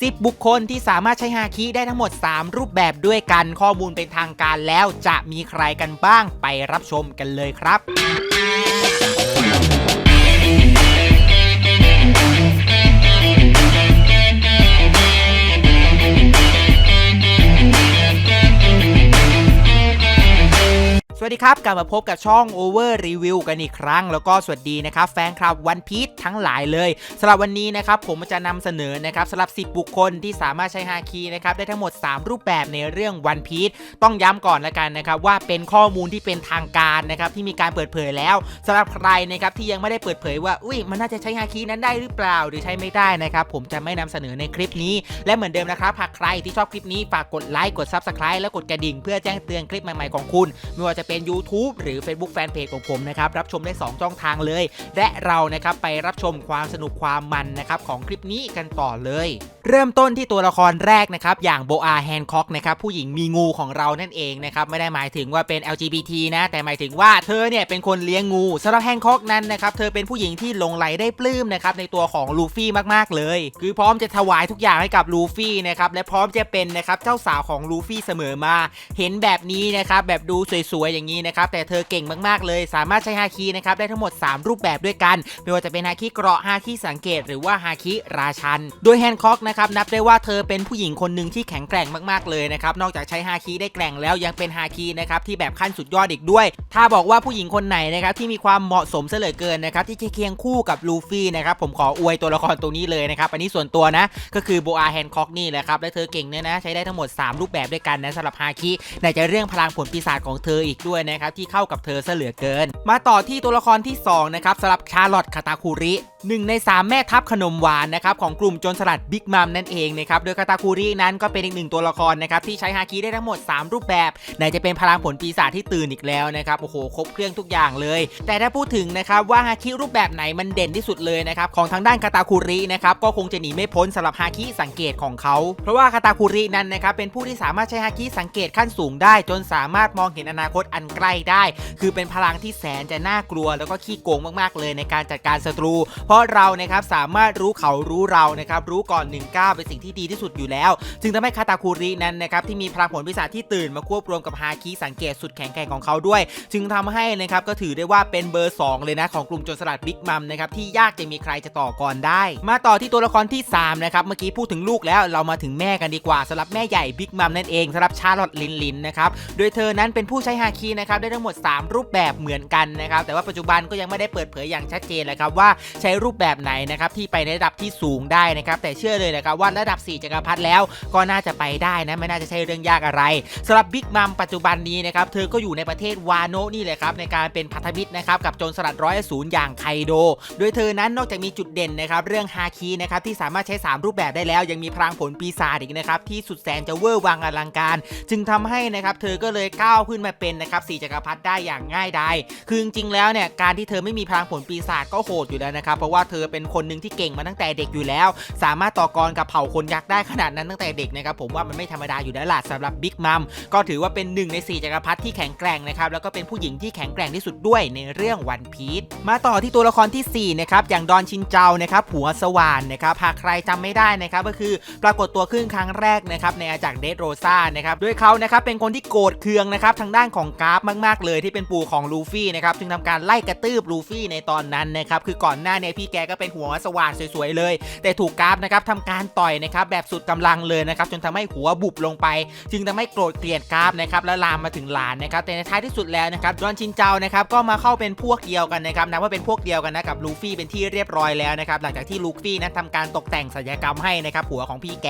10 บุคคลที่สามารถใช้ฮาคิได้ทั้งหมด 3 รูปแบบด้วยกันข้อมูลเป็นทางการแล้วจะมีใครกันบ้างไปรับชมกันเลยครับ สวัสดีครับ กลับมาพบกับช่อง Over Review กันอีกครั้ง แล้วก็สวัสดีนะครับ แฟนคลับวันพี e ทั้งหลายเลยสำหรับวันนี้นะครับผมจะนำเสนอนะครับสำหรับ 10 บุคคลที่สามารถใช้ฮาคีนะครับได้ทั้งหมด 3 รูปแบบในเรื่องวันพี e ต้องย้ำก่อนละกันนะครับว่าเป็นข้อมูลที่เป็นทางการนะครับที่มีการเปิดเผยแล้วสำหรับใครนะครับที่ยังไม่ได้เปิดเผยว่าอุ้ยมันน่าจะใช้ฮาคีนั้นได้หรือเปล่า หรือใช้ไม่ได้นะครับผมจะไม่นำเสนอในคลิปนี้ และเหมือนเดิมนะครับหากใครที่ชอบคลิปนี้ฝากกดไลค์กด Subscribe และกดกระดิ่งเพื่อแจ้งเตือนคลิปใหม่ๆของคุณไม่ว่าจะเป็น YouTube หรือ Facebook Fanpage ของผมนะครับรับชมได้ 2 ช่องทางเลย และเรานะครับไปรับชมความสนุกความมันนะครับของคลิปนี้กันต่อเลยเริ่มต้นที่ตัวละครแรกนะครับ อย่างโบอาแฮนคอกนะครับ ผู้หญิงมีงูของเรานั่นเองนะครับ ไม่ได้หมายถึงว่าเป็น LGBT นะ แต่หมายถึงว่าเธอเนี่ยเป็นคนเลี้ยงงูสำหรับแฮนคอกนั้นนะครับ เธอเป็นผู้หญิงที่หลงไหลได้ปลื้มนะครับ ในตัวของลูฟี่มากๆเลย คือพร้อมจะถวายทุกอย่างให้กับลูฟี่นะครับ และพร้อมจะเป็นนะครับเจ้าสาวของลูฟี่เสมอมา เห็นแบบนี้นะครับแบบดูสวยๆอย่างนี้นะครับ แต่เธอเก่งมากๆเลย สามารถใช้ฮาคินะครับได้ทั้งหมด 3 รูปแบบด้วยกันไม่ว่าจะเป็นฮาคิเกราะฮาคิสังเกต หรือว่าฮาคิราชัน โดยแฮนคอกนะครับนับได้ว่าเธอเป็นผู้หญิงคนหนึ่งที่แข็งแกร่งมากๆเลยนะครับนอกจากใช้ฮาคิได้แกร่งแล้วยังเป็นฮาคินะครับที่แบบขั้นสุดยอดอีกด้วย ถ้าบอกว่าผู้หญิงคนไหนนะครับที่มีความเหมาะสมเสลือเกินนะครับที่จะเคียงคู่กับลูฟี่นะครับผมขออวยตัวละครตัวนี้เลยนะครับอันนี้ส่วนตัวนะก็คือโบอาแฮนคอกนี่แหละครับและเธอเก่งเนี่ยนะใช้ได้ทั้งหมด 3 รูปแบบด้วยกันนะสำหรับฮาคิไหนจะเรื่องพลังผลปีศาจของเธออีกด้วยนะครับที่เข้ากับเธอเสลือเกิน มาต่อที่ตัวละครที่2นะครับสำหรับชาร์ลอตคาตาคุริ หนึ่งใน 3 แม่ทัพขนมหวานนะครับของกลุ่มโจรสลัดบิ๊กมัมนั่นเองนะครับโดยคาตาคุรินั้นก็เป็นอีกหนึ่งตัวละครนะครับที่ใช้ฮาคิได้ทั้งหมด 3 รูปแบบไหนจะเป็นพลังผลปีศาจที่ตื่นอีกแล้วนะครับโอ้โหครบเครื่องทุกอย่างเลย แต่ถ้าพูดถึงนะครับว่าฮาคิรูปแบบไหนมันเด่นที่สุดเลยนะครับของทางด้านคาตาคุรินะครับก็คงจะหนีไม่พ้นสำหรับฮาคิสังเกตของเขา เพราะว่าคาตาคุรินั้นนะครับเป็นผู้ที่สามารถใช้ฮาคิสังเกตขั้นสูงได้ จนสามารถมองเห็นอนาคตอันใกล้ได้ คือเป็นพลังที่แสนจะน่ากลัว แล้วก็ขี้โกงมากๆเลยในการจัดการศัตรูเพราะเรานะครับสามารถรู้เขารู้เรานะครับรู้ก่อน1นึ่งก้าวเป็นสิ่งที่ดีที่สุดอยู่แล้ว จึงทำให้คาตาคุรินั้นนะครับที่มีพลังผลพิศาจที่ตื่นมาควบรวมกับฮาคิสังเกตสุดแข็งแกร่งของเขาด้วย จึงทำให้นะครับก็ถือได้ว่าเป็นเบอร์ 2 เลยนะของกลุ่มโจรสลัดบิ๊กมัมนะครับที่ยากจะมีใครจะต่อก่อนได้ มาต่อที่ตัวละครที่3นะครับเมื่อกี้พูดถึงลูกแล้วเรามาถึงแม่กันดีกว่าสำหรับแม่ใหญ่บิ๊กมัมนั่นเองสำหรับชาร์ลอตลินลินนะครับโดยเธอนั้นเป็นผู้ใช้ฮาคินะครับได้ทั้งหมด 3 รูปแบบเหมือนกันนะครับแต่ว่าปัจจุบันก็ยังไม่ได้เปิดเผยอย่างชัดเจนเลยครับว่าใช้รูปแบบไหนนะครับที่ไปในระดับที่สูงได้นะครับแต่เชื่อเลยนะครับว่าระดับ 4จักรพรรดิแล้วก็น่าจะไปได้นะไม่น่าจะใช่เรื่องยากอะไรสำหรับบิ๊กมัมปัจจุบันนี้นะครับเธอก็อยู่ในประเทศวาโนนี่แหละครับในการเป็นพันธมิตรนะครับกับโจรสลัดร้อยศูนย์อย่างไคโด โดยเธอนั้นนอกจากมีจุดเด่นนะครับเรื่องฮาคีนะครับที่สามารถใช้ 3 รูปแบบได้แล้ว ยังมีพลังผลปีศาจอีกนะครับที่สุดแสนจะเวอร์วังอลังการ จึงทำให้นะครับเธอก็เลยก้าวขึ้นมาเป็นนะครับสีจักรพรรดิได้อย่างง่ายดายคือจริงๆแล้วเนี่ยการที่เธอไม่มีพลังผลปีศาจก็โหดอยู่แล้วนะครับเพราะว่าเธอเป็นคนหนึ่งที่เก่งมาตั้งแต่เด็กอยู่แล้ว สามารถต่อกรกับเผ่าคนยักษ์ได้ขนาดนั้นตั้งแต่เด็กนะครับผมว่ามันไม่ธรรมดาอยู่แล้วล่ะสำหรับบิ๊กมัมก็ถือว่าเป็นหนึ่งในสี่จักรพรรดิที่แข็งแกร่งนะครับแล้วก็เป็นผู้หญิงที่แข็งแกร่งที่สุดด้วยในเรื่องวันพีชมาต่อที่ตัวละครที่4นะครับอย่างดอนชินเจานะครับหัวสว่านนะครับหากใครจำไม่ได้นะครับก็คือปรากฏตัวขึ้นครั้งแรกนะครับในอาจากเดดโรซ่านะครับด้วยเขานะครับเป็นคนที่โกรธเคืองนะครับทางด้านของกราฟมาก ๆ เลยที่เป็นปู่ของลูฟี่นะครับจึงทำการไล่กระตืบลูฟี่ในตอนนั้นนะครับคือก่อนหน้าเนี่ยพี่แกก็เป็นหัวสว่านสวยๆเลย แต่ถูกกราฟนะครับทำการต่อยนะครับแบบสุดกำลังเลยนะครับจนทำให้หัวบุบลงไป จึงทำให้โกรธเกลียดกราฟนะครับและลามมาถึงหลานนะครับแต่ในท้ายที่สุดแล้วนะครับดอนชินเจ้านะครับก็มาเข้าเป็นพวกเดียวกันนะครับนับว่าเป็นพวกเดียวกันนะกับลูฟี่เป็นที่เรียบร้อยแล้วนะครับหลังจากที่ลูฟี่นั้นทำการตกแต่งศัลยกรรมให้นะครับหัวของพี่แก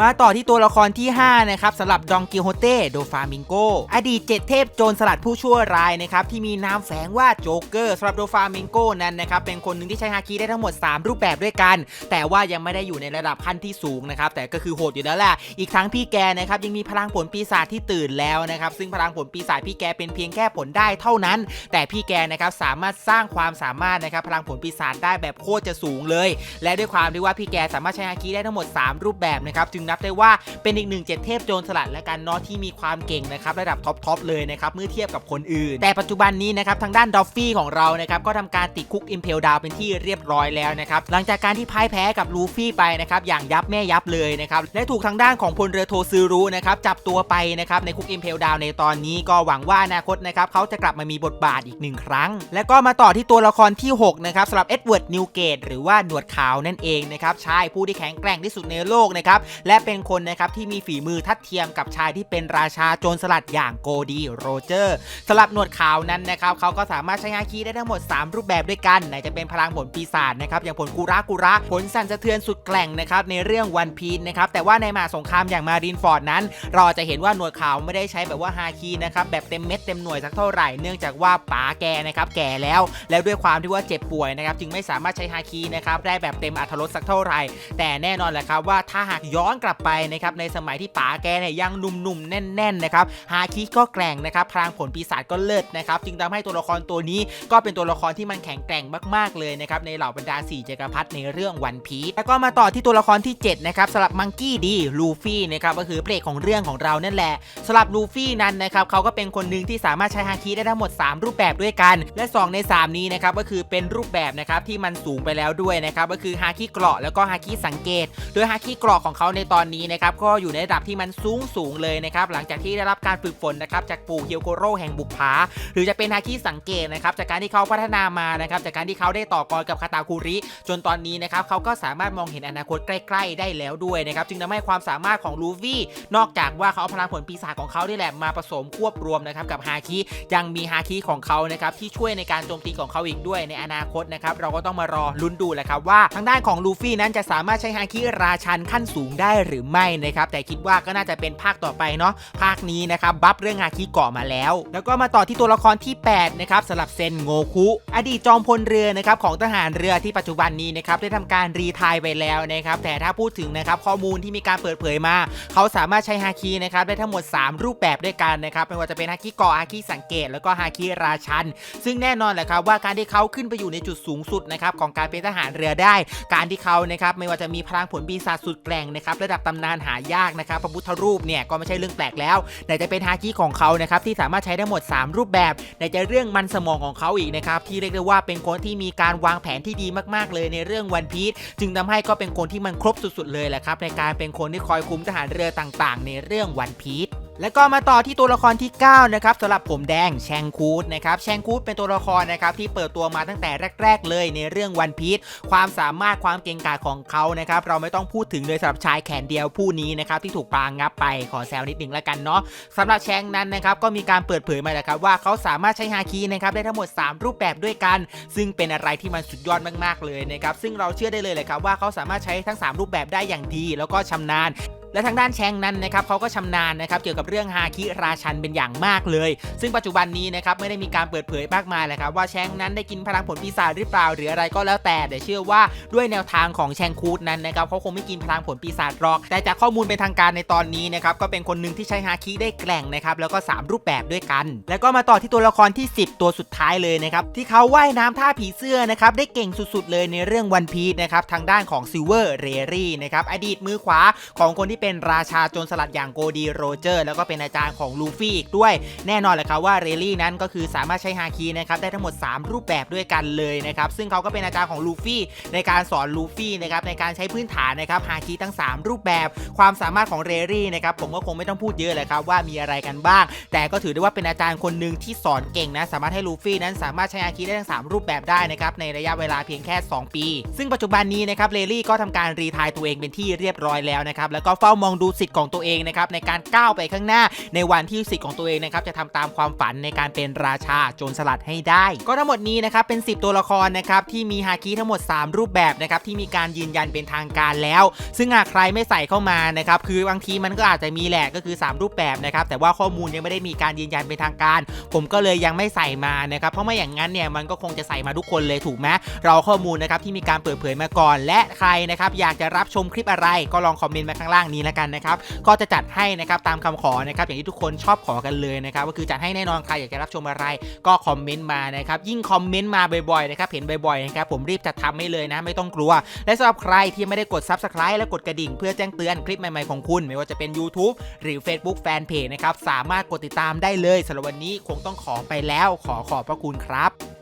มาต่อที่ตัวละครที่5นะครับสำหรับดองกิโฮเต้โดฟามิงโกอดีตเจ็ดเทพโจรสลัดผู้ชั่วร้ายนะครับที่มีนามแฝงว่าโจ๊กเกอร์สำหรับโดฟามิงโกนั้นนะครับเป็นคนหนึ่งที่ใช้ฮาคิได้ทั้งหมด 3 รูปแบบด้วยกัน แต่ว่ายังไม่ได้อยู่ในระดับขั้นที่สูงนะครับแต่ก็คือโหดอยู่แล้วแหละอีกทั้งพี่แกนะครับยังมีพลังผลปีศาจที่ตื่นแล้วนะครับซึ่งพลังผลปีศาจพี่แกเป็นเพียงแค่ผลได้เท่านั้น แต่พี่แกนะครับสามารถสร้างความสามารถนะครับพลังผลปีศาจได้แบบโคตรจะสูงเลย และด้วยความที่ว่าพี่แกสามารถใช้ฮาคิได้ทั้งหมด 3 รูปแบบนะครับจึงนับได้ว่าเป็นอีกหนึ่งเจ็ดเทพโจรสลัดและกันนาะที่มีความเก่งนะครับระดับท็อปทอปเลยนะครับเมื่อเทียบกับคนอื่น แต่ปัจจุบันนี้นะครับทางด้านดอฟฟี่ของเรานะครับก็ทำการติดคุกอิมเพลดาวเป็นที่เรียบร้อยแล้วนะครับหลังจากการที่พ่ายแพ้กับลูฟี่ไปนะครับอย่างยับแม่ยับเลยนะครับและถูกทางด้านของพลเรือโทซืรุนะครับจับตัวไปนะครับในคุกอิมเพลดาวในตอนนี้ก็หวังว่าอนาคตนะครับเขาจะกลับมามีบทบาทอีกหนึ่งครั้ง และก็มาต่อที่ตัวละครที่6นะครับสำหรับเอ็ดเวิร์ดนิวเกตหรือว่าหนวดขาวนั่นเองนะครับชายผู้ที่แข็งแกร่งที่สุดในโลกนะครับและเป็นคนนะครับที่มีฝีมือทัดเทียมกับชายที่เป็นราชาโจรสลัดอย่างโกดีโรเจอร์สำหรับหนวดขาวนั้นนะครับเขาก็สามารถใช้ฮาคิได้ทั้งหมด 3 รูปแบบด้วยกันไหนจะเป็นพลังผลปีศาจนะครับอย่างผลกุระกุระผลสั่นสะเทือนสุดแกร่งนะครับในเรื่องวันพีนนะครับแต่ว่าในมหาสงครามอย่างมารินฟอร์ดนั้น เราจะเห็นว่าหน่วดขาวไม่ได้ใช้แบบว่าฮาคินะครับแบบเต็มเม็ดเต็มหน่วยสักเท่าไหร่เนื่องจากว่าป๋าแกนะครับแก่แล้ว แล้วด้วยความที่ว่าเจ็บป่วยนะครับจึงไม่สามารถใช้ฮาคินะครับได้แบบเต็มอัตรสสักเท่าไหร่ แต่แน่นอนแหละครับว่าถ้าหากย้อนกลับไปนะครับในสมัยที่ป๋าแกเนี่ยยังหนุ่มๆแน่นๆนะครับฮาคิก็แกร่งนะครับพลังผลปีศาจก็เลิศนะครับจึงทำให้ตัวละครตัวนี้ก็เป็นตัวละครที่มันแข็งแกร่งมากๆเลยนะครับในเหล่าบรรดาสี่จักรพรรดิในเรื่องวันพีแล้วก็มาต่อที่ตัวละครที่ 7 นะครับสำหรับมังกี้ดีลูฟี่นะครับก็คือเพลงของเรื่องของเรานั่นแหละสำหรับลูฟี่นั้นนะครับเขาก็เป็นคนหนึ่งที่สามารถใช้ฮาคิได้ทั้งหมด 3 รูปแบบด้วยกัน และ 2 ใน 3 นี้นะครับก็คือเป็นรูปแบบนะครับที่มันสูงไปแล้วด้วยนะครับก็คือฮาคิเกราะแล้วก็ฮาคิสังเกต โดยฮาคิเกราะของเขาในตอนนี้นะครับก็อยู่ในระดับที่มันสูงสูงเลยนะครับหลังจากที่ได้รับการฝึกฝนนะครับจากปู่เฮียวโกโร่แห่งบุปผาหรือจะเป็นฮาคิสังเกตนะครับจากการที่เขาพัฒนามานะครับจากการที่เขาได้ต่อกรกับคาตาคุริ จนตอนนี้นะครับเขาก็สามารถมองเห็นอนาคตใกล้ๆ ได้แล้วด้วยนะครับจึงทำให้ความสามารถของลูฟี่นอกจากว่าเขาเอาพลังผลปีศาจของเขาที่แหละมาผสมควบรวมนะครับกับฮาคิยังมีฮาคิของเขานะครับที่ช่วยในการโจมตีของเขาอีกด้วยในอนาคตนะครับเราก็ต้องมารอลุ้นดูแหละครับว่าทางด้านของลูฟี่นั้นจะสามารถใช้ฮาคิราชันขั้นสูงได้หรือไม่นะครับแต่คิดว่าก็น่าจะเป็นภาคต่อไปเนาะภาคนี้นะครับบัฟเรื่องฮาคิเกาะมาแล้ว แล้วก็มาต่อที่ตัวละครที่8นะครับสำหรับเซนโงคุอดีตจอมพลเรือนะครับของทหารเรือที่ปัจจุบันนี้นะครับได้ทำการรีไทายไปแล้วนะครับแต่ถ้าพูดถึงนะครับข้อมูลที่มีการเปิดเผยมา เขาสามารถใช้ฮาคินะครับได้ทั้งหมด 3 รูปแบบด้วยกันนะครับไม่ว่าจะเป็นฮาคิเกาะฮาคิสังเกต แล้วก็ฮาคิราชัน ซึ่งแน่นอนแหละครับว่าการที่เขาขึ้นไปอยู่ในจุดสูงสุดนะครับของการเป็นทหารเรือได้ การที่เขานะครับไม่ว่าจะมีพลังผลปีศาจสุดแกร่งนะครับระดับตำนานหายากนะครับพระพุทธรูปเนี่ยก็ไม่ใช่เรื่องแปลกแล้วแต่จะเป็นฮาคิของเขานะครับที่สามารถใช้ได้หมด 3 รูปแบบในจะเรื่องมันสมองของเขาอีกนะครับที่เรียกได้ว่าเป็นคนที่มีการวางแผนที่ดีมากๆเลยในเรื่องวันพีชจึงทำให้ก็เป็นคนที่มันครบสุดๆเลยแหละครับในการเป็นคนที่คอยคุมทหารเรือต่างๆ ในเรื่องวันพีช แล้วก็มาต่อที่ตัวละครที่ 9 นะครับสำหรับผมแดงแชงคูดนะครับแชงคูดเป็นตัวละครนะครับที่เปิดตัวมาตั้งแต่แรก ๆ เลยในเรื่องวันพีชความสามารถความเก่งกาจของเขานะครับเราไม่ต้องพูดถึงเลยสำหรับชายแขนเดียวผู้นี้นะครับที่ถูกปางงับไปขอแซวนิดนึงแล้วกันเนาะสำหรับแชงนั้นนะครับก็มีการเปิดเผยมาแล้วครับว่าเขาสามารถใช้ฮาคีนะครับได้ทั้งหมด 3 รูปแบบด้วยกัน ซึ่งเป็นอะไรที่มันสุดยอดมากๆเลยนะครับซึ่งเราเชื่อได้เลยเลยครับว่าเขาสามารถใช้ทั้ง 3 รูปแบบได้อย่างดี แล้วก็ชำนาญ และทางด้านแชงนั้นนะครับเขาก็ชำนาญนะครับเกี่ยวกับเรื่องฮาคิราชันเป็นอย่างมากเลย ซึ่งปัจจุบันนี้นะครับไม่ได้มีการเปิดเผยมากมายเลยครับว่าแชงนั้นได้กินพลังผลปีศาจหรือเปล่าหรืออะไรก็แล้วแต่แต่เชื่อว่าด้วยแนวทางของแชงคูดนั้นนะครับเขาคงไม่กินพลังผลปีศาจหรอก แต่จากข้อมูลเป็นทางการในตอนนี้นะครับก็เป็นคนหนึ่งที่ใช้ฮาคิได้แกร่งนะครับแล้วก็ 3 รูปแบบด้วยกัน แล้วก็มาต่อที่ตัวละครที่ 10 ตัวสุดท้ายเลยนะครับที่เขาว่ายน้ำท่าผีเสื้อนะครับได้เก่งสุดๆ เลยในเรื่องวันพีชนะครับทางด้านของซิลเวอร์เรรี่นะครับอดีตมือขวาของคนที่เป็นราชาโจรสลัดอย่างโกดีโรเจอร์ แล้วก็เป็นอาจารย์ของลูฟี่อีกด้วย แน่นอนแหละครับว่าเรลลี่นั้นก็คือสามารถใช้ฮาคีนะครับได้ทั้งหมด 3 รูปแบบด้วยกันเลยนะครับซึ่งเขาก็เป็นอาจารย์ของลูฟี่ในการสอนลูฟี่นะครับในการใช้พื้นฐานนะครับฮาคีทั้ง 3 รูปแบบ ความสามารถของเรลลี่นะครับผมก็คงไม่ต้องพูดเยอะเลยครับว่ามีอะไรกันบ้าง แต่ก็ถือได้ว่าเป็นอาจารย์คนหนึ่งที่สอนเก่งนะสามารถให้ลูฟี่นั้นสามารถใช้ฮาคีได้ทั้ง 3 รูปแบบได้นะครับในระยะเวลาเพียงแค่ 2 ปี ซึ่งปัจจุบันนี้นะครับเรลลี่ก็ทำการรีทายตัวเองเป็นที่เรียบร้อยแล้วนะครับแล้วก็เฝ้ามองดูสิทธิ์ของตัวเองนะครับในการก้าวไปข้างหน้า ในวันที่สิทธิ์ของตัวเองนะครับจะทำตามความฝันในการเป็นราชาโจรสลัดให้ได้ ก็ทั้งหมดนี้นะครับเป็น 10 ตัวละครนะครับที่มีฮาคิทั้งหมด 3 รูปแบบนะครับที่มีการยืนยันเป็นทางการแล้ว ซึ่งหากใครไม่ใส่เข้ามานะครับคือบางทีมันก็อาจจะมีแหละก็คือ 3 รูปแบบนะครับแต่ว่าข้อมูลยังไม่ได้มีการยืนยันเป็นทางการ ผมก็เลยยังไม่ใส่มานะครับเพราะไม่อย่างนั้นเนี่ยมันก็คงจะใส่มาทุกคนเลยถูกไหมเราข้อมูลนะครับที่มีการเปิดเผยมาก่อน และใครนะครับอยากจะรับชมคลิปอะไรก็ลองคอมเมนต์มาข้างล่างนี้แล้วกันนะครับก็จะจัดให้นะครับตามคำขอนะครับอย่างที่ทุกคนชอบขอกันเลยนะครับก็คือจัดให้แน่นอนใครอยากจะรับชมอะไร ก็คอมเมนต์มานะครับยิ่งคอมเมนต์มาบ่อยๆนะครับเห็นบ่อยๆนะครับผมรีบจัดทำให้เลยนะไม่ต้องกลัว และสำหรับใครที่ไม่ได้กด Subscribe และกดกระดิ่ง เพื่อแจ้งเตือนคลิปใหม่ๆของคุณ ไม่ว่าจะเป็น YouTube หรือ Facebook Fanpage นะครับสามารถกดติดตามได้เลยสำหรับวันนี้คงต้องขอไปแล้วขอขอบพระคุณครับ